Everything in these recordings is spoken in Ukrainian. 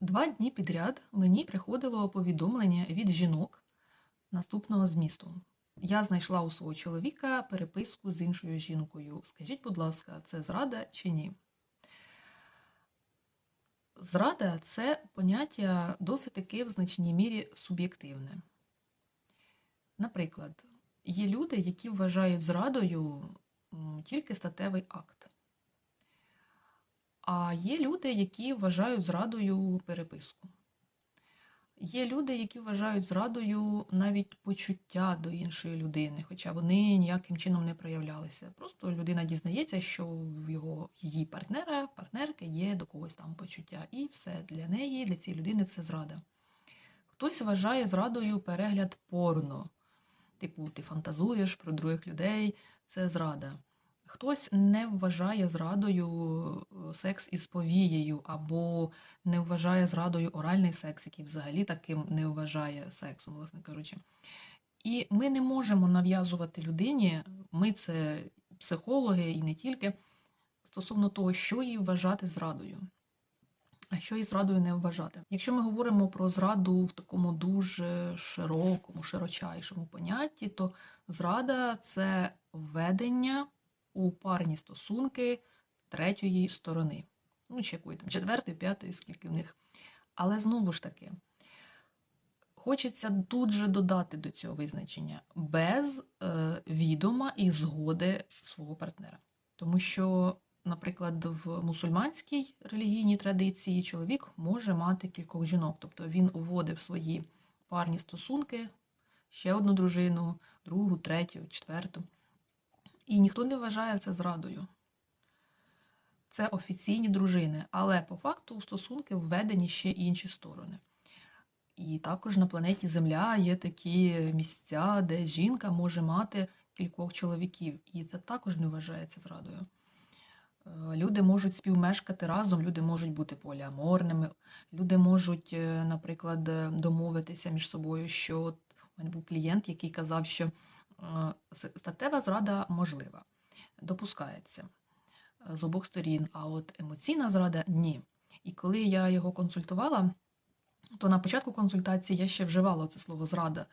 Два дні підряд мені приходило повідомлення від жінок наступного змісту. Я знайшла у свого чоловіка переписку з іншою жінкою. Скажіть, будь ласка, це зрада чи ні? Зрада це поняття досить таки в значній мірі суб'єктивне. Наприклад, є люди, які вважають зрадою тільки статевий акт. А є люди, які вважають зрадою переписку. Є люди, які вважають зрадою навіть почуття до іншої людини, хоча вони ніяким чином не проявлялися. Просто людина дізнається, що в його її партнера, партнерки є до когось там почуття, і все для неї, для цієї людини це зрада. Хтось вважає зрадою перегляд порно. Типу, ти фантазуєш про других людей, це зрада. Хтось не вважає зрадою е, секс із повією, або не вважає зрадою оральний секс, який взагалі таким не вважає сексом, власне кажучи. І ми не можемо нав'язувати людині, ми це психологи і не тільки, стосовно того, що їй вважати зрадою. А що і зрадою не вважати? Якщо ми говоримо про зраду в такому дуже широкому, широчайшому понятті, то зрада це введення у парні стосунки третьої сторони. Ну, чи якої там, четвертої, п'ятої, скільки в них. Але знову ж таки, хочеться тут же додати до цього визначення без е, відома і згоди свого партнера. Тому що, наприклад, в мусульманській релігійній традиції чоловік може мати кількох жінок, тобто він уводив свої парні стосунки, ще одну дружину, другу, третю, четверту. І ніхто не вважає це зрадою. Це офіційні дружини, але по факту у стосунки введені ще інші сторони. І також на планеті Земля є такі місця, де жінка може мати кількох чоловіків, і це також не вважається зрадою. Е, Люди можуть співмешкати разом, люди можуть бути поліаморними, люди можуть, е, наприклад, домовитися між собою, що от у мене був клієнт, який казав, що е, статева зрада можлива, допускається з обох сторін, а от емоційна зрада ні. І коли я його консультувала, то на початку консультації я ще вживала це слово зрада.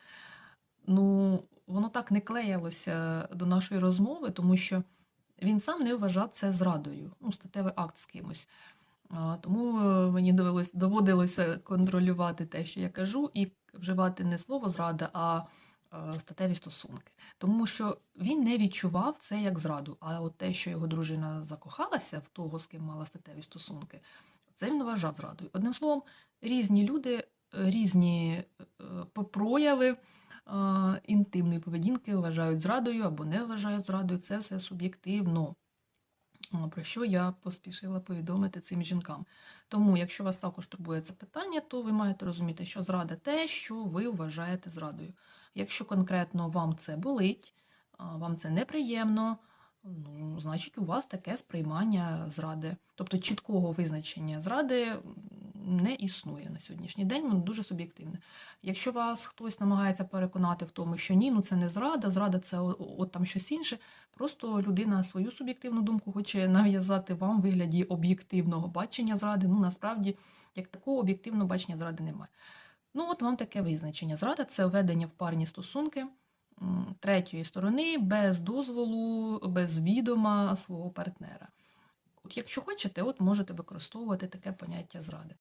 Ну, воно так не клеїлося до нашої розмови, тому що він сам не вважав це зрадою, ну, статевий акт з кимось. Тому е, мені довелось, доводилося контролювати те, що я кажу, і вживати не слово зрада, а статеві стосунки. Тому що він не відчував це як зраду. А от те, що його дружина закохалася в того, з ким мала статеві стосунки, це він вважав зрадою. Одним словом, різні люди, е, різні е, прояви е, інтимної поведінки вважають зрадою або не вважають зрадою. Це все суб'єктивно. Про що я поспішила повідомити цим жінкам. Тому, якщо вас також турбує це питання, то ви маєте розуміти, що зрада те, що ви вважаєте зрадою. Якщо конкретно вам це болить, вам це неприємно, ну, значить у вас таке сприймання зради. Тобто чіткого визначення зради не існує на сьогоднішній день, воно дуже суб'єктивне. Якщо вас хтось намагається переконати в тому, що ні, ну це не зрада, зрада це от там щось інше, просто людина свою суб'єктивну думку хоче нав'язати вам в вигляді об'єктивного бачення зради. Ну насправді, як такого об'єктивного бачення зради немає. Ну, от вам таке визначення. Зрада це введення в парні стосунки третьої сторони без дозволу, без відома свого партнера. От якщо хочете, от можете використовувати таке поняття зради.